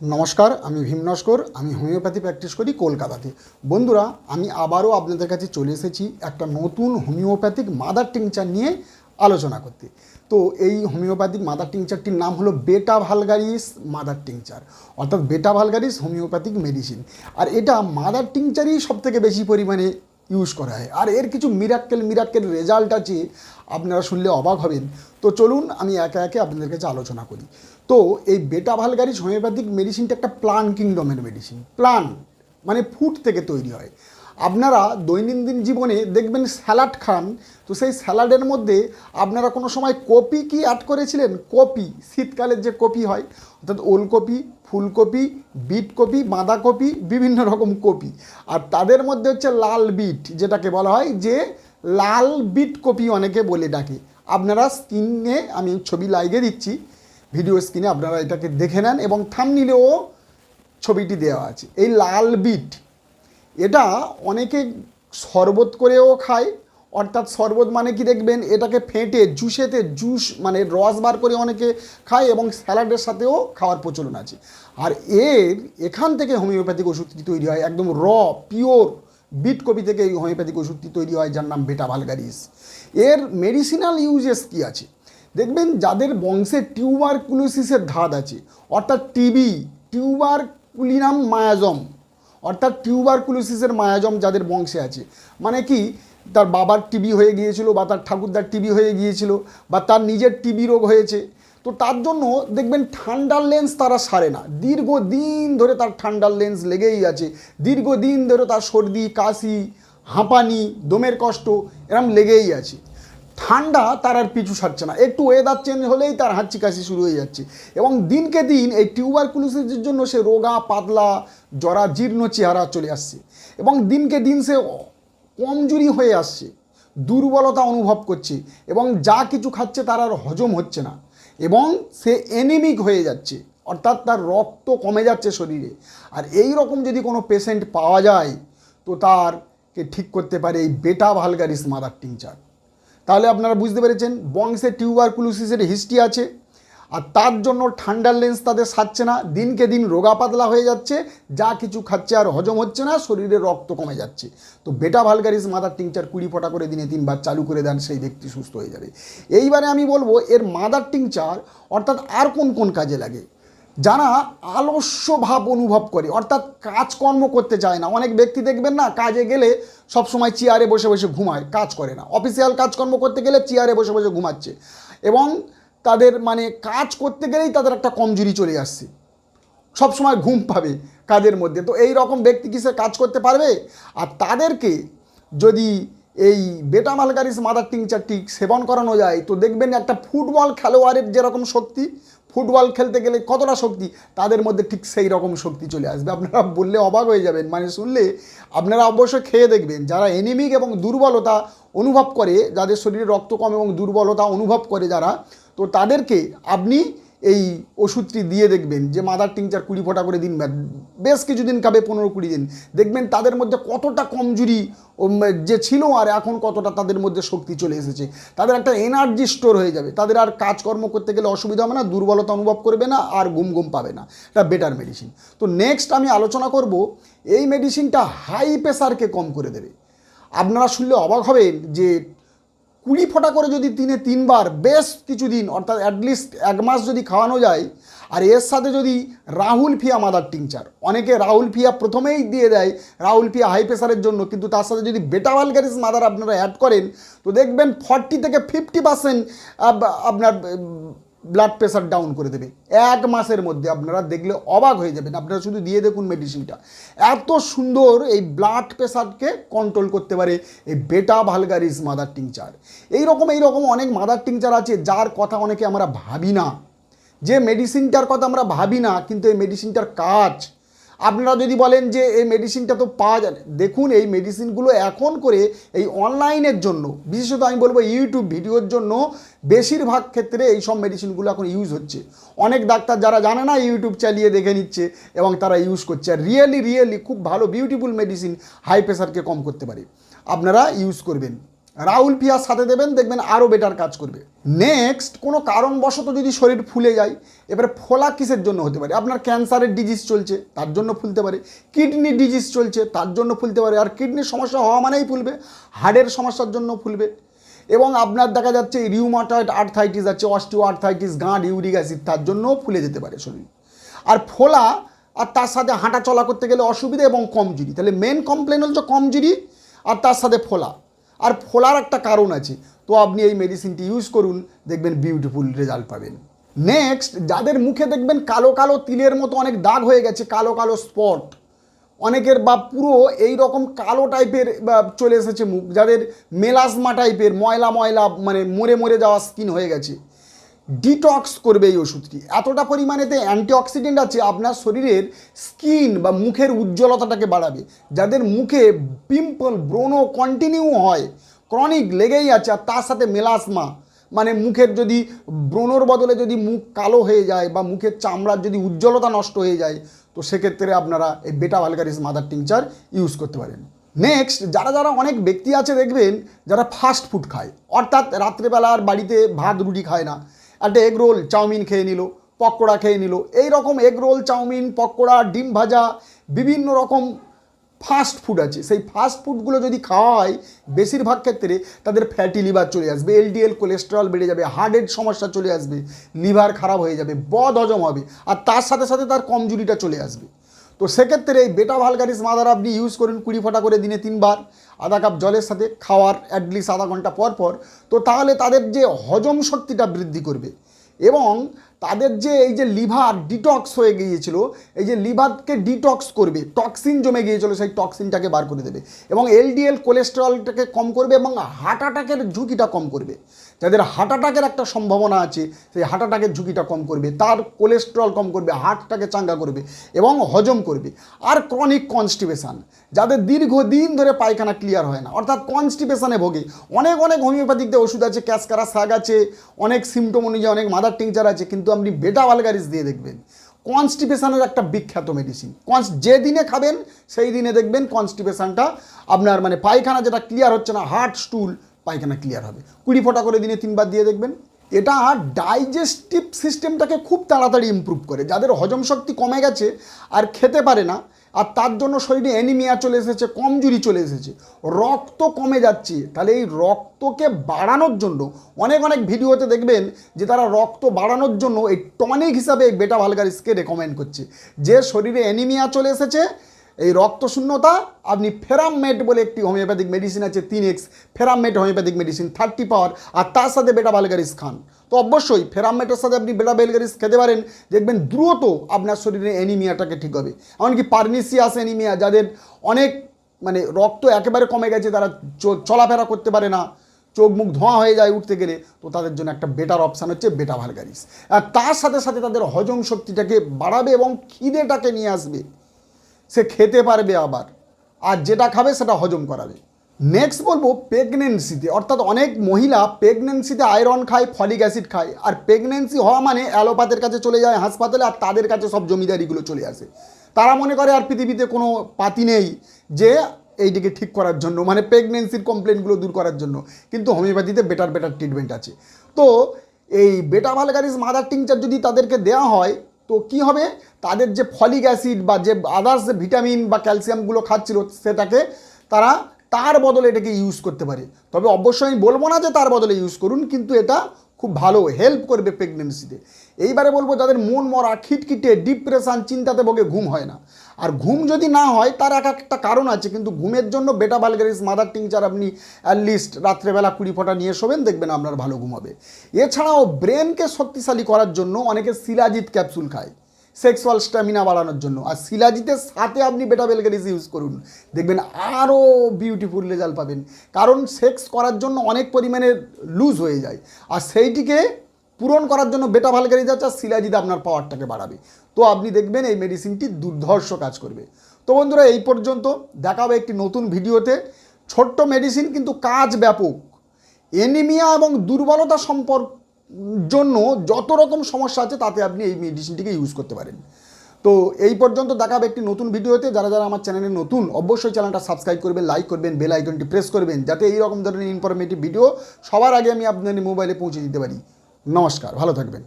নমস্কার, আমি ভীম নস্কর, আমি হোমিওপ্যাথি প্র্যাকটিস করি কলকাতাতে। বন্ধুরা, আমি আবারও আপনাদের কাছে চলে এসেছি একটা নতুন হোমিওপ্যাথিক মাদার টিংচার নিয়ে আলোচনা করতে। তো এই হোমিওপ্যাথিক মাদার টিংচারটির নাম হলো বেটা ভালগারিস মাদার টিংচার, অর্থাৎ বেটা ভালগারিস হোমিওপ্যাথিক মেডিসিন। আর এটা মাদার টিংচারই সবথেকে বেশি পরিমাণে ইউজ করা হয়। আর এর কিছু মিরাক্কেল মিরাক্কেল রেজাল্ট আছে, আপনারা শুনলে অবাক হবেন। তো চলুন, আমি একে একে আপনাদের কাছে আলোচনা করি। তো এই বেটা ভালগারিস হোমিওপ্যাথিক মেডিসিনটা একটা প্লান কিংডমের মেডিসিন প্লান মানে ফুড থেকে তৈরি হয়। আপনারা দৈনন্দিন জীবনে দেখবেন স্যালাড খান। তো সেই স্যালাডের মধ্যে আপনারা কোনো সময় কপি কি অ্যাড করেছিলেন? কপি, শীতকালের যে কপি হয়, অর্থাৎ ওলকপি ফুলকপি বিট কপি বাঁধাকপি, বিভিন্ন রকম কপি। আর তাদের মধ্যে হচ্ছে লাল বিট, যেটাকে বলা হয় যে লাল বিট কপি অনেকে বলে ডাকে। আপনারা স্ক্রিনে আমি ছবি লাগিয়ে দিচ্ছি, ভিডিও স্ক্রিনে আপনারা এটাকে দেখে নেন এবং থামনিলেও ছবিটি দেওয়া আছে। এই লাল বিট, এটা অনেকে শরবত করেও খায় অর্থাৎ শরবত মানে কি দেখবেন, এটাকে ফেটে, জুসেতে জুস মানে রস বার করে অনেকে খায় এবং স্যালাডের সাথেও খাওয়ার প্রচলন আছে। আর এর, এখান থেকে হোমিওপ্যাথিক ওষুধটি তৈরি হয় একদম র, পিওর বিট কপি থেকে এই হোমিওপ্যাথিক ওষুধটি তৈরি হয়, যার নাম বেটা ভালগারিস। এর মেডিসিনাল ইউজেস কী আছে? দেখবেন, যাদের বংশে টিউবার টিউবারকুলোসিসের ধাত আছে, অর্থাৎ টিবি টিউবার কুলিনাম মায়াজম, অর্থাৎ টিউবার টিউবারকুলোসিসের মায়াজম যাদের বংশে আছে মানে কি তার বাবার টিবি হয়ে গিয়েছিল বা তার ঠাকুরদার টিবি হয়ে গিয়েছিল বা তার নিজের টিবি রোগ হয়েছে। তো তার জন্য দেখবেন ঠান্ডার লেন্স তারা সারে না। দীর্ঘদিন ধরে তার ঠান্ডার লেন্স লেগেই আছে। দীর্ঘদিন ধরে তার সর্দি, কাশি, হাঁপানি, দমের কষ্ট এরম লেগেই আছে। ঠান্ডা তার আর পিছু সারছে না। একটু ওয়েদার চেঞ্জ হলেই তার হাঁচি কাশি শুরু হয়ে যাচ্ছে। এবং দিনকে দিন এই টিউবার টিউবারকুলোসিসের জন্য সে রোগা, পাতলা জরা জীর্ণ চেহারা চলে আসছে। এবং দিনকে দিন সে কমজোরি হয়ে আসছে, দুর্বলতা অনুভব করছে এবং যা কিছু খাচ্ছে তার আর হজম হচ্ছে না এবং সে এনিমিক হয়ে যাচ্ছে, অর্থাৎ তার রক্ত কমে যাচ্ছে শরীরে। আর এই রকম যদি কোনো পেশেন্ট পাওয়া যায়, তো তারকে ঠিক করতে পারে এই বেটা ভালগারিস মাদার টিংচার তাহলে আপনারা বুঝতে পেরেছেন, বংশে টিউবারকুলোসিসের হিস্ট্রি আছে আর তার জন্য ঠান্ডার লেন্স তাদের সারছে না। দিনকে দিন রোগা পাতলা হয়ে যাচ্ছে, যা কিছু খাচ্ছে আর হজম হচ্ছে না, শরীরে রক্ত কমে যাচ্ছে। তো বেটা ভালগারিস মাদার টিংচার কুড়ি ফোঁটা করে দিনে তিনবার চালু করে দেন, সেই ব্যক্তি সুস্থ হয়ে যাবে। এইবারে আমি বলব, এর মাদার টিংচার অর্থাৎ আর কোন কোন কাজে লাগে? যারা আলস্য ভাব অনুভব করে, অর্থাৎ কাজকর্ম করতে চায় না। অনেক ব্যক্তি দেখবেন না, কাজে গেলে সব সময় চেয়ারে বসে বসে ঘুমায়, কাজ করে না। অফিসিয়াল কাজকর্ম করতে গেলে চেয়ারে বসে বসে ঘুমাচ্ছে। এবং তাদের মানে কাজ করতে গেলেই তাদের একটা কমজুরি চলে আসছে। সব সময় ঘুম পাবে কাজের মধ্যে। তো এই রকম ব্যক্তি কিসে কাজ করতে পারবে? আর তাদেরকে যদি এই বেটা মালগারিস মাদার টিংচারটি সেবন করানো যায়। তো দেখবেন একটা ফুটবল খেলোয়াড়ের যেরকম শক্তি, ফুটবল খেলতে গেলে কতটা শক্তি, তাদের মধ্যে ঠিক সেই রকম শক্তি চলে আসবে। আপনারা বললে অবাক হয়ে যাবেন। মানে শুনলে আপনারা অবশ্যই খেয়ে দেখবেন। যারা এনিমিক এবং দুর্বলতা অনুভব করে, যাদের শরীরে রক্ত কম এবং দুর্বলতা অনুভব করে যারা, তো তাদেরকে আপনি এই ওষুধটি দিয়ে দেখবেন যে মাদার টিংচার কুড়ি ফোঁটা করে দিন বেশ কিছুদিন খাবে পনেরো কুড়ি দিন। দেখবেন তাদের মধ্যে কতটা কমজুরি যে ছিল আর এখন কতটা তাদের মধ্যে শক্তি চলে এসেছে। তাদের একটা এনার্জি স্টোর হয়ে যাবে। তাদের আর কাজকর্ম করতে গেলে অসুবিধা হবে না, দুর্বলতা অনুভব করবে না আর ঘুম ঘুম পাবে না। এটা বেটার মেডিসিন তো নেক্সট আমি আলোচনা করব, এই মেডিসিনটা হাই প্রেশারকে কম করে দেবে। আপনারা শুনলে অবাক হবেন যে কুড়ি ফোঁটা করে যদি দিনে তিনবার, বেশ কিছুদিন, অর্থাৎ অ্যাটলিস্ট এক মাস যদি খাওয়ানো যায়, আর এর সাথে যদি রাহুল ফিয়া মাদার টিংচার অনেকে রাহুল ফিয়া প্রথমেই দিয়ে দেয়, রাহুল ফিয়া হাই প্রেশারের জন্য, কিন্তু তার সাথে যদি বেটা ভালগারিস মাদার আপনারা অ্যাড করেন, তো দেখবেন ফর্টি থেকে ফিফটি পার্সেন্ট আপনার ব্লাড প্রেশার ডাউন করে দেবে। এক মাসের মধ্যে আপনারা দেখলে অবাক হয়ে যাবেন। আপনারা শুধু দিয়ে দেখুন মেডিসিনটা এত সুন্দর এই ব্লাড প্রেশারকে কন্ট্রোল করতে পারে এই বেটা ভালগারিস মাদার টিংচার এইরকম এইরকম অনেক মাদার টিংচার আছে, যার কথা অনেকে আমরা ভাবি না। যে মেডিসিনটার কথা আমরা ভাবি না, কিন্তু এই মেডিসিনটার কাজ আপনারা যদি বলেন যে এই মেডিসিনটা তো পাওয়া যায় দেখুন এই মেডিসিনগুলো এখন করে এই অনলাইনের জন্য, বিশেষত আমি বলব ইউটিউব ভিডিওর জন্য বেশিরভাগ ক্ষেত্রে এই সব মেডিসিনগুলো এখন ইউজ হচ্ছে। অনেক ডাক্তার যারা জানে না ইউটিউব চালিয়ে দেখে নিচ্ছে এবং তারা ইউজ করছে। আর রিয়েলি রিয়েলি খুব ভালো বিউটিফুল মেডিসিন হাই প্রেশারকে কম করতে পারে। আপনারা ইউজ করবেন। রাহুল পিয়ার সাথে দেবেন, দেখবেন আরও বেটার কাজ করবে। নেক্সট কোনো কারণবশত যদি শরীর ফুলে যায়, এবারে ফোলা কিসের জন্য হতে পারে? আপনার ক্যান্সারের ডিজিজ চলছে, তার জন্য ফুলতে পারে। কিডনি ডিজিজ চলছে, তার জন্য ফুলতে পারে। আর কিডনির সমস্যা হওয়া মানেই ফুলবে হাড়ের সমস্যার জন্য ফুলবে। এবং আপনার দেখা যাচ্ছে রিউমাটয়েড আর্থাইটিস আছে অস্টিও আর্থাইটিস গাঁট ইউরিক অ্যাসিড তার জন্যও ফুলে যেতে পারে শরীর। আর ফোলা, আর তার সাথে হাঁটা চলা করতে গেলে অসুবিধা এবং কমজুরি। তাহলে মেন কমপ্লেন হচ্ছে কমজুরি, আর তার সাথে ফোলা। আর ফোলার একটা কারণ আছে। তো আপনি এই মেডিসিনটি ইউজ করুন, দেখবেন বিউটিফুল রেজাল্ট পাবেন। নেক্সট যাদের মুখে দেখবেন কালো কালো তিলের মতো অনেক দাগ হয়ে গেছে, কালো কালো স্পট অনেকের বা পুরো এই রকম কালো টাইপের চলে এসেছে মুখ, যাদের মেলাজমা টাইপের ময়লা ময়লা মানে মরে মরে যাওয়া স্কিন হয়ে গেছে। ডিটক্স করবে এই ওষুধটি। এতটা পরিমাণেতে অ্যান্টিঅক্সিডেন্ট আছে, আপনার শরীরের স্কিন বা মুখের উজ্জ্বলতাটাকে বাড়াবে। যাদের মুখে পিম্পল ব্রণ কন্টিনিউ হয় ক্রনিক লেগেই আছে, আর তার সাথে মেলাসমা মানে মুখের যদি ব্রণর বদলে যদি মুখ কালো হয়ে যায় বা মুখের চামড়ার যদি উজ্জ্বলতা নষ্ট হয়ে যায়, তো সেক্ষেত্রে আপনারা এই বেটা ভালগারিস মাদার টিংচার ইউজ করতে পারেন। নেক্সট যারা যারা অনেক ব্যক্তি আছে দেখবেন, যারা ফাস্ট ফুড খায়, অর্থাৎ রাত্রেবেলার বাড়িতে ভাত রুটি খায় না একটা এগ রোল চাউমিন খেয়ে নিল, পকোড়া খেয়ে নিল। এই রকম এগ রোল, চাউমিন, পকোড়া, ডিম ভাজা, বিভিন্ন রকম ফাস্ট ফুড আছে। সেই ফাস্ট ফুডগুলো যদি খাওয়া হয়, বেশিরভাগ ক্ষেত্রে তাদের ফ্যাটি লিভার চলে আসবে এলডিএল কোলেস্টেরল বেড়ে যাবে হার্টের সমস্যা চলে আসবে লিভার খারাপ হয়ে যাবে বদ হজম হবে, আর তার সাথে সাথে তার কমজুরিটা চলে আসবে। তো সেক্ষেত্রে এই বেটা ভালগারিস মাদার আপনি ইউজ করুন কুড়ি ফোঁটা করে দিনে তিনবার, আধা কাপ জলের সাথে খাওয়ার অ্যাটলিস্ট আধা ঘণ্টা পর পর। তো তাহলে তাদের যে হজম শক্তিটা বৃদ্ধি করবে এবং তাদের যে এই যে লিভার ডিটক্স হয়ে গিয়েছিল, এই যে লিভারকে ডিটক্স করবে টক্সিন জমে গিয়েছিল, সেই টক্সিনটাকে বার করে দেবে এবং এলডিএল কোলেস্টেরলটাকে কম করবে এবং হার্ট অ্যাটাকের ঝুঁকিটা কম করবে। যাদের হার্ট অ্যাটাকের একটা সম্ভাবনা আছে, সেই হার্ট অ্যাটাকের ঝুঁকিটা কম করবে, তার কোলেস্টেরল কম করবে হার্টটাকে চাঙ্গা করবে এবং হজম করবে। আর ক্রনিক কনস্টিপেশান যাদের দীর্ঘদিন ধরে পায়খানা ক্লিয়ার হয় না, অর্থাৎ কনস্টিপেশানে ভোগে। অনেক অনেক হোমিওপ্যাথিকতে ওষুধ আছে ক্যাসকারা শাক আছে, অনেক সিমটম অনুযায়ী অনেক মাদার টিংচার আছে, কিন্তু আপনি বেটা ভালগারিস দিয়ে দেখবেন। কনস্টিপেশানের একটা বিখ্যাত মেডিসিন কনস যে দিনে খাবেন, সেই দিনে দেখবেন কনস্টিপেশানটা আপনার মানে পায়খানা যেটা ক্লিয়ার হচ্ছে না হার্ট স্টুল পায়খানা ক্লিয়ার হবে। কুড়ি ফোঁটা করে দিনে তিনবার দিয়ে দেখবেন। এটা ডাইজেস্টিভ সিস্টেমটাকে খুব তাড়াতাড়ি ইম্প্রুভ করে। যাদের হজম শক্তি কমে গেছে আর খেতে পারে না আর তার জন্য শরীরে অ্যানিমিয়া চলে এসেছে, কমজুরি চলে এসেছে। রক্ত কমে যাচ্ছে। তাহলে এই রক্তকে বাড়ানোর জন্য অনেক অনেক ভিডিওতে দেখবেন যে তারা রক্ত বাড়ানোর জন্য এই টনিক হিসাবে এই বেটা ভালগারিসকে রেকমেন্ড করছে। যে শরীরে অ্যানিমিয়া চলে এসেছে, এই রক্ত শূন্যতা আপনি ফেরামমেট বলে একটি হোমিওপ্যাথিক মেডিসিন আছে, তিন X ferrum met homeopathic medicine thirty power আর তার সাথে বেটা ভালগারিস খান। তো অবশ্যই ফেরামমেটের সাথে আপনি বেটা ভালগারিস খেতে পারেন, দেখবেন দ্রুত আপনার শরীরে অ্যানিমিয়াটাকে ঠিক হবে। এমনকি পারনিসিয়াস অ্যানিমিয়া, যাদের অনেক মানে রক্ত একেবারে কমে গেছে, তারা চলাফেরা করতে পারে না। চোখ মুখ ধোঁয়া হয়ে যায় উঠতে গেলে, তো তাদের জন্য একটা বেটার অপশান হচ্ছে বেটা ভালগারিস আর তার সাথে সাথে তাদের হজম শক্তিটাকে বাড়াবে এবং খিদেটাকে নিয়ে আসবে। সে খেতে পারবে আবার। আর যেটা খাবে, সেটা হজম করাবে। নেক্সট বলব প্রেগনেন্সিতে অর্থাৎ অনেক মহিলা প্রেগনেন্সিতে আয়রন খায় ফলিক অ্যাসিড খায়। আর প্রেগনেন্সি হওয়া মানে অ্যালোপ্যাথের কাছে চলে যায় হাসপাতালে আর তাদের কাছে সব জমিদারিগুলো চলে আসে। তারা মনে করে আর পৃথিবীতে কোনো পাতি নেই যে এইটিকে ঠিক করার জন্য মানে প্রেগনেন্সির কমপ্লেনগুলো দূর করার জন্য। কিন্তু হোমিওপ্যাথিতে বেটার বেটার ট্রিটমেন্ট আছে। তো এই বেটা ভালগারিস মাদার টিংচার যদি তাদেরকে দেওয়া হয়, তো কি হবে? তাদের যে ফলিক অ্যাসিড বা যে আদার্স ভিটামিন বা ক্যালসিয়ামগুলো খাচ্ছিল, সেটাকে তারা তার বদলে এটাকে ইউজ করতে পারে। তবে অবশ্যই আমি বলব না যে তার বদলে ইউজ করুন, কিন্তু এটা খুব ভালো হেল্প করবে প্রেগনেন্সিতে এইবারে বলব, যাদের মন মরা, খিটখিটে ডিপ্রেশন চিন্তাতে ভোগে ঘুম হয় না। আর ঘুম যদি না হয়, তার এক একটা কারণ আছে, কিন্তু ঘুমের জন্য বেটা ভালগারিস মাদার টিংচার আপনি অ্যাটলিস্ট রাত্রেবেলা কুড়ি ফোঁটা নিয়ে শোবেন, দেখবেন আপনার ভালো ঘুম হবে এছাড়াও ব্রেনকে শক্তিশালী করার জন্য অনেকে শিলাজিৎ ক্যাপসুল খায়। সেক্সুয়াল স্ট্যামিনা বাড়ানোর জন্য। আর শিলাজিতের সাথে আপনি বেটা বেলগারিস ইউজ করুন। দেখবেন আরও বিউটিফুল রেজাল্ট পাবেন। কারণ সেক্স করার জন্য অনেক পরিমাণে লুজ হয়ে যায়। আর সেইটিকে পূরণ করার জন্য বেটা ভালগারি যাচ্ছে আর শিলাজিৎ আপনার পাওয়ারটাকে বাড়াবে। তো আপনি দেখবেন এই মেডিসিনটি দুর্ধর্ষ কাজ করবে। তো বন্ধুরা, এই পর্যন্ত দেখাবে একটি নতুন ভিডিওতে। ছোট্ট মেডিসিন কিন্তু কাজ ব্যাপক। এনিমিয়া এবং দুর্বলতা সম্পর্ক জন্য যত রকম সমস্যা আছে, তাতে আপনি এই মেডিসিনটিকে ইউজ করতে পারেন। তো এই পর্যন্ত দেখাবে একটি নতুন ভিডিওতে। যারা যারা আমার চ্যানেলে নতুন, অবশ্যই চ্যানেলটা সাবস্ক্রাইব করবেন লাইক করবেন বেল আইকনটি প্রেস করবেন, যাতে এই রকম ধরনের ইনফরমেটিভ ভিডিও সবার আগে আমি আপনাদের মোবাইলে পৌঁছে দিতে পারি। নমস্কার, ভালো থাকবেন।